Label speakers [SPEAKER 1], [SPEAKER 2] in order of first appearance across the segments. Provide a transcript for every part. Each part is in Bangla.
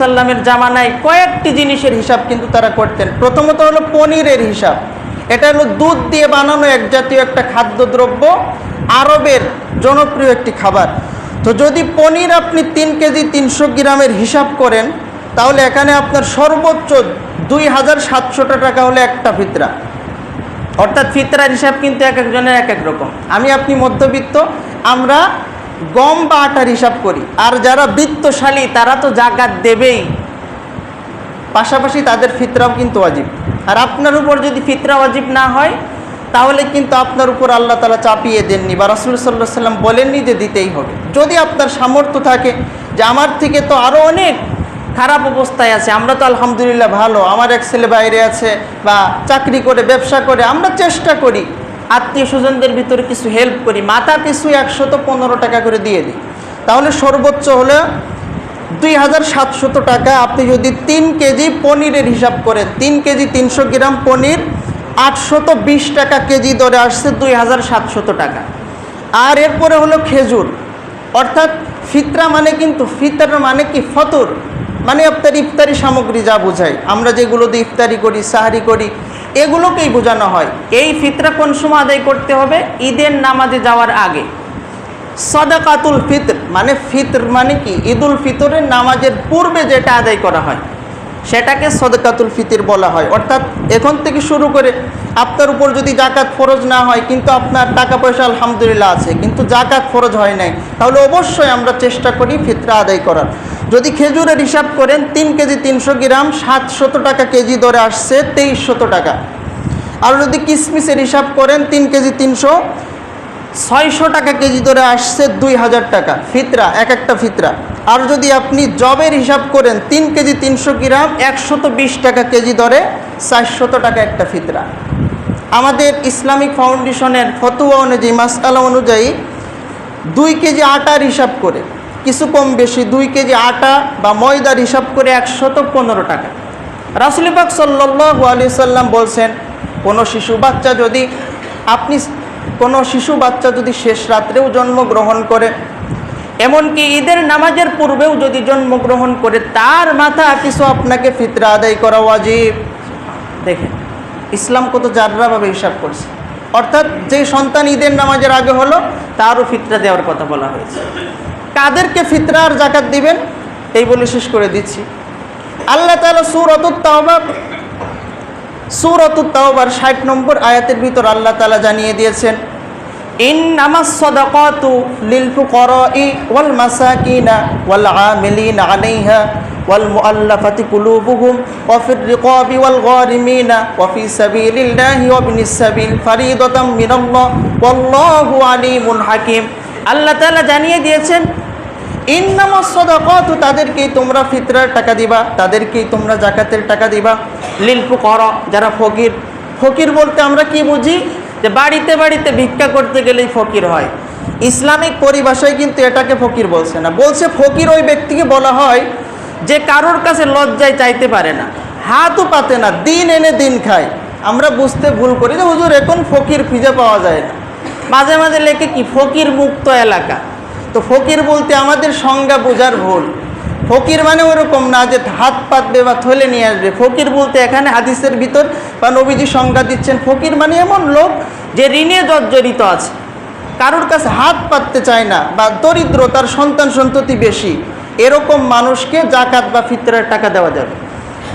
[SPEAKER 1] সাল্লামের জামানায় কয়েকটি জিনিসের হিসাব কিন্তু তারা করতেন। প্রথমত হলো পনিরের হিসাব। এটা হলো দুধ দিয়ে বানানো এক জাতীয় একটা খাদ্যদ্রব্য, আরবের জনপ্রিয় একটি খাবার। তো যদি পনির আপনি তিন কেজি তিনশো গ্রামের হিসাব করেন, তাহলে এখানে আপনার সর্বোচ্চ দুই হাজার সাতশোটা টাকা হলে একটা ফিতরা। অর্থাৎ ফিতরার হিসাব কিন্তু এক একজনের এক এক রকম। আমি আপনি মধ্যবিত্ত, আমরা গম বা আটার হিসাব করি। আর যারা বৃত্তশালী, তারা তো জাকাত দেবেই। পাশাপাশি তাদের ফিতরাও কিন্তু ওয়াজিব। আর আপনার উপর যদি ফিতরা ওয়াজিব না হয়, তাহলে কিন্তু আপনার উপর আল্লাহ তালা চাপিয়ে দেননি বা রসুল সাল্লাহ সাল্লাম বলেননি যে দিতেই হবে। যদি আপনার সামর্থ্য থাকে যে আমার থেকে তো আরও অনেক খারাপ অবস্থায় আছে, আমরা তো আলহামদুলিল্লাহ ভালো, আমার এক ছেলে বাইরে আছে বা চাকরি করে, ব্যবসা করে, আমরা চেষ্টা করি। আত্মীয় স্বজনদের ভিতরে কিছু হেল্প করি, মাথা পিছু একশত পনেরো টাকা করে দিয়ে দিই। তাহলে সর্বোচ্চ হলে দুই হাজার সাতশত টাকা। আপনি যদি তিন কেজি পনিরের হিসাব করেন, তিন কেজি তিনশো গ্রাম পনির, আটশত বিশ টাকা কেজি দরে আসছে দুই হাজার সাতশত টাকা। আর এরপরে হলো খেজুর। অর্থাৎ ফিতরা মানে কিন্তু ফিতর মানে কি? ফতর। মানে আপনার ইফতারি সামগ্রী যা বোঝায়। আমরা যেগুলো দিয়ে ইফতারি করি, সাহারি করি এগুলোকেই বোঝানো হয়। এই ফিতরা কোন সময় আদায় করতে হবে? ঈদের নামাজে যাওয়ার আগে। সদাকাতুল ফিতর মানে ফিতর মানে কি? ঈদুল ফিতরের নামাজের পূর্বে যেটা আদায় করা হয়, সেটাকে সদকাতুল ফিতর বলা হয়। অর্থাৎ এখন থেকে শুরু করে আপনার উপর যদি জাকাত ফরজ না হয়, কিন্তু আপনার টাকা পয়সা আলহামদুলিল্লাহ আছে, কিন্তু জাকাত ফরজ হয় নাই, তাহলে অবশ্যই আমরা চেষ্টা করি ফিতরা আদায় করার। যদি খেজুরের হিসাব করেন, তিন কেজি তিনশো গ্রাম, সাতশত টাকা কেজি দরে আসছে তেইশশত টাকা। আর যদি কিসমিসের হিসাব করেন, তিন কেজি তিনশো, ছয়শো টাকা কেজি দরে আসছে দুই হাজার টাকা। ফিতরা, এক একটা ফিতরা। আর যদি আপনি জবের হিসাব করেন, তিন কেজি তিনশো গ্রাম, একশত বিশ টাকা কেজি দরে, চারশত টাকা একটা ফিতরা। আমাদের ইসলামিক ফাউন্ডেশনের ফতুয়া অনুযায়ী মাসালা অনুযায়ী দুই কেজি আটার হিসাব করে কিছু কম বেশি দুই কেজি আটা বা ময়দার হিসাব করে একশত পনেরো টাকা। রাসুলিবাক সাল্লু আলি সাল্লাম বলছেন, কোনো শিশু বাচ্চা যদি আপনি কোনো শিশু বাচ্চা যদি শেষ রাত্রেও জন্মগ্রহণ করে, এমনকি ঈদের নামাজের পূর্বেও যদি জন্মগ্রহণ করে, তার মাথা কিছু আপনাকে ফিতরা আদায় করা ওয়াজিব। দেখেন, ইসলাম কত জাররাভাবে হিসাব করছে। অর্থাৎ যে সন্তান ঈদের নামাজের আগে হলো, তারও ফিতরা দেওয়ার কথা বলা হয়েছে। কাদেরকে ফিতরার জাকাত দিবেন, এই বলে শেষ করে দিচ্ছি। আল্লাহ তালা সুর অতুত্তাহবা সুরতুত তাওবার ষাট নম্বর আয়াতের ভিতর আল্লাহ তালা জানিয়ে দিয়েছেন ইন নামাজ সদাকাতু লিল ফুকরাই ওয়াল মাসাকিনা ওয়াল আমিলিন আলাইহা ওয়া ফির রিকাবি ওয়াল গারিমিনা ওয়া ফি সাবিলিল্লাহি ওয়া বিনিস সাবিল ফারিদাতাম মিনাল্লাহ ওয়াল্লাহু আলিমুন হাকিম। আল্লাহ তাআলা জানিয়ে দিয়েছেন সদাকাতু, তাদেরকেই তোমরা ফিতরার টাকা দিবা, তাদেরকেই তোমরা জাকাতের টাকা দিবা। লিল ফুকরা, যারা ফকির ফকির বলতে আমরা কি বুঝি? যে বাড়িতে বাড়িতে ভিক্ষা করতে গেলেই ফকির হয়। ইসলামিক পরিভাষায় কিন্তু এটাকে ফকির বলছে না। বলছে ফকির ওই ব্যক্তিকে বলা হয় যে কারোর কাছে লজ্জায় চাইতে পারে না, হাতও পাতে না, দিন এনে দিন খায়। আমরা বুঝতে ভুল করি যে হুজুর, এখন ফকির খুঁজে পাওয়া যায় না। মাঝে মাঝে লেখে কি, ফকির মুক্ত এলাকা। তো ফকির বলতে আমাদের সংজ্ঞা বোঝার ভুল। ফকির মানে ওরকম না যে হাত পাতবে বা থলে নিয়ে আসবে। ফকির বলতে এখানে হাদিসের ভিতর বা নবীজি সংজ্ঞা দিচ্ছেন, ফকির মানে এমন লোক যে ঋণে জর্জরিত আছে। কারোর কাছে হাত পাততে চায় না বা দরিদ্র, তার সন্তান সন্ততি বেশি। এরকম মানুষকে জাকাত বা ফিতরের টাকা দেওয়া যাবে।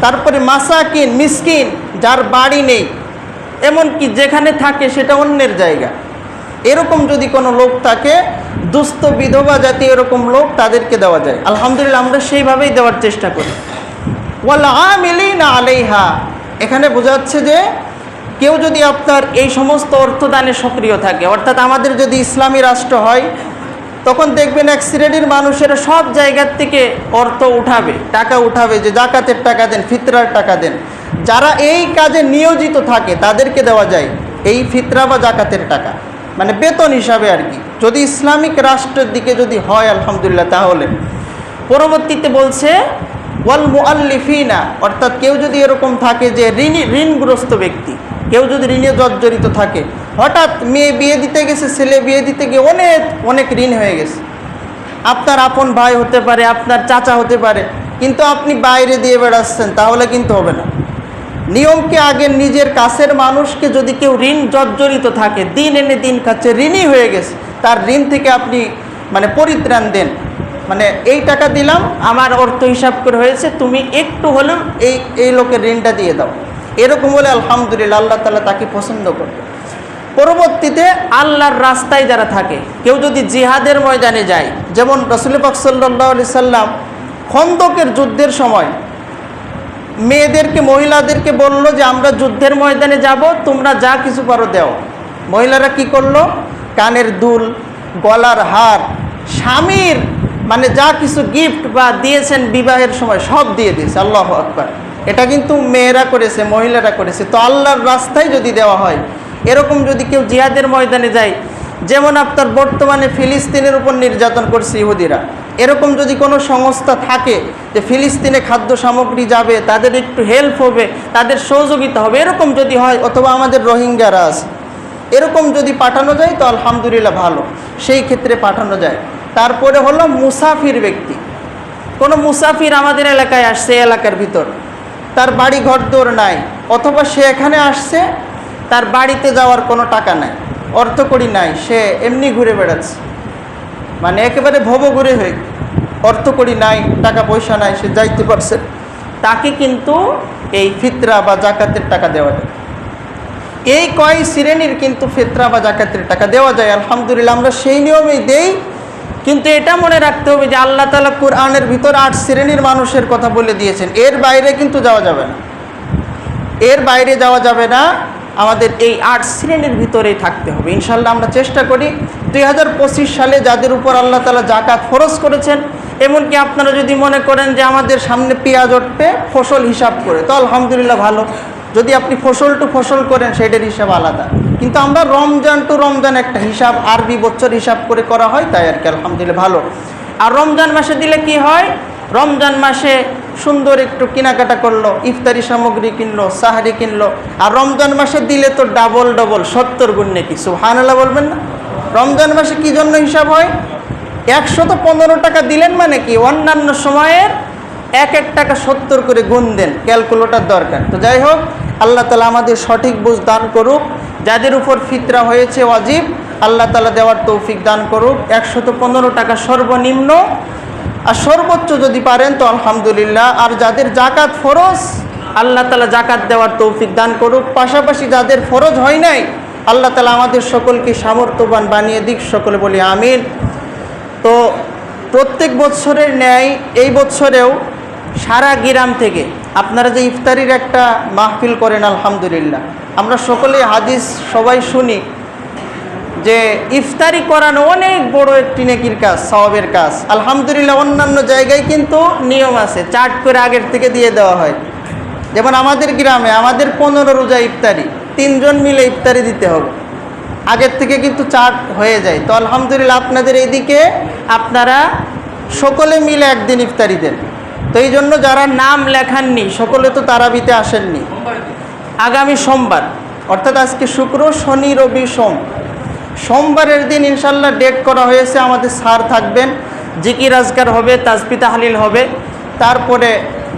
[SPEAKER 1] তারপরে মাসাকিন, মিসকিন, যার বাড়ি নেই, এমনকি যেখানে থাকে সেটা অন্যের জায়গা। এরকম যদি কোনো লোক থাকে দুস্থ বিধবা জাতীয় এরকম লোক তাদেরকে দেওয়া যায়। আলহামদুলিল্লাহ, আমরা সেইভাবেই দেওয়ার চেষ্টা করি। ওয়াল আমিলিনা আলাইহা। এখানে বোঝাচ্ছে যে, কেউ যদি আপনার এই সমস্ত অর্থদানে সক্রিয় থাকে, অর্থাৎ আমাদের যদি ইসলামী রাষ্ট্র হয়, তখন দেখবেন এক শ্রেণির মানুষেরা সব জায়গার থেকে অর্থ উঠাবে, টাকা উঠাবে, যে জাকাতের টাকা দেন, ফিতরার টাকা দেন। যারা এই কাজে নিয়োজিত থাকে, তাদেরকে দেওয়া যায় এই ফিতরা বা জাকাতের টাকা। মানে বেতন হিসাবে আর কি। যদি ইসলামিক রাষ্ট্রের দিকে যদি হয়, আলহামদুলিল্লাহ, তাহলে। পরবর্তীতে বলছে, ওয়াল মুআল্লিফিনা, অর্থাৎ কেউ যদি এরকম থাকে যে ঋণী, ঋণগ্রস্ত ব্যক্তি, কেউ যদি ঋণে জর্জরিত থাকে, হঠাৎ মেয়ে বিয়ে দিতে গেছে, ছেলে বিয়ে দিতে গিয়ে অনেক অনেক ঋণ হয়ে গেছে। আপনার আপন ভাই হতে পারে, আপনার চাচা হতে পারে, কিন্তু আপনি বাইরে দিয়ে বেড়াচ্ছেন, তাহলে কিন্তু হবে না। নিয়মকে আগে নিজের কাছের মানুষকে যদি কেউ ঋণ জর্জরিত থাকে, দিন এনে দিন খাচ্ছে, ঋণই হয়ে গেছে, তার ঋণ থেকে আপনি মানে পরিত্রাণ দেন। মানে এই টাকা দিলাম, আমার অর্থ হিসাব করে হয়েছে, তুমি একটু হলেও এই এই লোকের ঋণটা দিয়ে দাও। এরকম বলে আলহামদুলিল্লাহ, আল্লাহ তালা তাকে পছন্দ করবে পরবর্তীতে আল্লাহর রাস্তায় যারা থাকে, কেউ যদি জিহাদের ময়দানে যায়, যেমন রসুল পাক সাল্লাহ সাল্লাম খন্দকের যুদ্ধের সময় মেয়েদেরকে, মহিলাদেরকে বলল যে, আমরা যুদ্ধের ময়দানে যাব, তোমরা যা কিছু পারো দেও। মহিলারা কি করল? কানের দুল, গলার হার, স্বামীর মানে যা কিছু গিফট বা দিয়েছেন বিবাহের সময় সব দিয়ে দিয়েছে, আল্লাহ আকবার। এটা কিন্তু মেয়েরা করেছে, মহিলারা করেছে। তো আল্লাহর রাস্তায় যদি দেওয়া হয়, এরকম যদি কেউ জিহাদের ময়দানে যায়, যেমন আপনার বর্তমানে ফিলিস্তিনের উপর নির্যাতন করছে ইহুদিরা এরকম যদি কোনো সংস্থা থাকে যে ফিলিস্তিনে খাদ্য সামগ্রী যাবে, তাদের একটু হেল্প হবে, তাদের সহযোগিতা হবে, এরকম যদি হয়, অথবা আমাদের রোহিঙ্গারা আছে, এরকম যদি পাঠানো যায়, তো আলহামদুলিল্লাহ ভালো। সেই ক্ষেত্রে পাঠানো যায়। তারপরে হলো মুসাফির ব্যক্তি। কোনো মুসাফির আমাদের এলাকায় আসছে এলাকার ভিতর। তার বাড়ি ঘর দৌড় নাই, অথবা সে এখানে আসছে, তার বাড়িতে যাওয়ার কোনো টাকা নাই, অর্থকড়ি নাই, সে এমনি ঘুরে বেড়াচ্ছে। মানে একেবারে ভব ঘুরে হয়ে অর্থকড়ি নাই, টাকা পয়সা নাই, সে যাইতে পারছে। তাকে কিন্তু এই ফিতরা বা জাকাতের টাকা দেওয়া যায়। এই কয় শ্রেণির কিন্তু ফিতরা বা জাকাতের টাকা দেওয়া যায়, আলহামদুলিল্লাহ, আমরা সেই নিয়মেই দেই। কিন্তু এটা মনে রাখতে হবে যে আল্লাহ তালা কোরআনের ভিতর আট শ্রেণির মানুষের কথা বলে দিয়েছেন। এর বাইরে কিন্তু যাওয়া যাবে না। এর বাইরে যাওয়া যাবে না। আমাদের এই আট শ্রেণির ভিতরেই থাকতে হবে। ইনশাল্লাহ আমরা চেষ্টা করি দুই হাজার পঁচিশ সালে যাদের উপর আল্লাহ তালা জাকাত ফরজ করেছেন, এমনকি আপনারা যদি মনে করেন যে আমাদের সামনে পেঁয়াজ উঠবে ফসল হিসাব করে, তো আলহামদুলিল্লাহ ভালো। যদি আপনি ফসল টু ফসল করেন, সেটার হিসাব আলাদা। কিন্তু আমরা রমজান টু রমজান একটা হিসাব, আরবি বছর হিসাব করে করা হয়, তাই আর কি, আলহামদুলিল্লাহ ভালো। আর রমজান মাসে দিলে কি হয়? রমজান মাসে সুন্দর একটু কেনাকাটা করল, ইফতারি সামগ্রী কিনলো, সাহারি কিনলো। আর রমজান মাসে দিলে তো ডাবল ডবল সত্তর গুণ নাকি সুহানাল্লাহ বলবেন না? রমজান মাসে কি জন্য হিসাব হয়? একশত পনেরো টাকা দিলেন মানে কি? অন্যান্য সময়ের এক এক টাকা সত্তর করে গুণ দেন, ক্যালকুলেটার দরকার। তো যাই হোক, আল্লাহ তালা আমাদের সঠিক বুঝ দান করুক। যাদের উপর ফিতরা হয়েছে অজীব আল্লাহ তালা দেওয়ার তৌফিক দান করুক। একশত পনেরো টাকা সর্বনিম্ন। আর সর্বোচ্চ যদি পারেন তো আলহামদুলিল্লাহ। আর যাদের জাকাত ফরজ, আল্লাহ তালা জাকাত দেওয়ার তৌফিক দান করুক। পাশাপাশি যাদের ফরজ হয় নাই আল্লাহ তালা আমাদের সকলকে সামর্থ্যবান বানিয়ে দিক, সকলে বলি আমিন। তো প্রত্যেক বছরের ন্যায় এই বছরেও সারা গ্রাম থেকে আপনারা যে ইফতারির একটা মাহফিল করেন, আলহামদুলিল্লাহ। আমরা সকলে হাদিস সবাই শুনি যে ইফতারি করানো অনেক বড় একটি নেকির কাজ, সওয়াবের কাজ। আলহামদুলিল্লাহ অন্যান্য জায়গায় কিন্তু নিয়ম আছে চার্ট করে আগের থেকে দিয়ে দেওয়া হয়। যেমন আমাদের গ্রামে, আমাদের পনেরো রোজা ইফতারি। তিনজন মিলে ইফতারি দিতে হবে। আগের থেকে কিন্তু চার্ট হয়ে যায়। তো আলহামদুলিল্লাহ আপনাদের এইদিকে আপনারা সকলে মিলে একদিন ইফতারি দেন। তো এই জন্য যারা নাম লেখাননি, সকলে তো তারাবিতে আসেননি। আগামী সোমবার, অর্থাৎ আজকে শুক্র, শনি, রবি, সোম। সোমবারের দিন ইনশাল্লাহ ডেট করা হয়েছে, আমাদের স্যার থাকবেন। জিকির আজকার হবে তাজপি তাহলিল হবে। তারপরে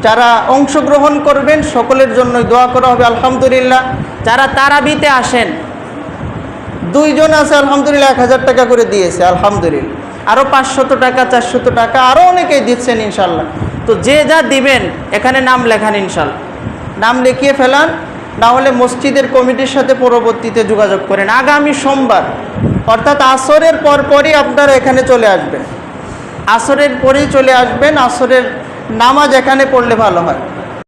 [SPEAKER 1] যারা অংশগ্রহণ করবেন, সকলের জন্যই দোয়া করা হবে। আলহামদুলিল্লাহ যারা তারাবিতে আসেন। দুইজন আছে, আলহামদুলিল্লাহ, এক হাজার টাকা করে দিয়েছে, আলহামদুলিল্লাহ। আরও পাঁচশত টাকা, চারশত টাকা আরও অনেকেই দিচ্ছেন ইনশাল্লাহ তো যে যা দিবেন, এখানে নাম লেখান ইনশাল্লাহ নাম লিখিয়ে ফেলান, না হলে মসজিদের কমিটির সাথে পরবর্তীতে যোগাযোগ করেন। আগামী সোমবার, অর্থাৎ আসরের পরপরই আপনারা এখানে চলে আসবেন। আসরের পরেই চলে আসবেন, আসরের নামাজ এখানে পড়লে ভালো হয়।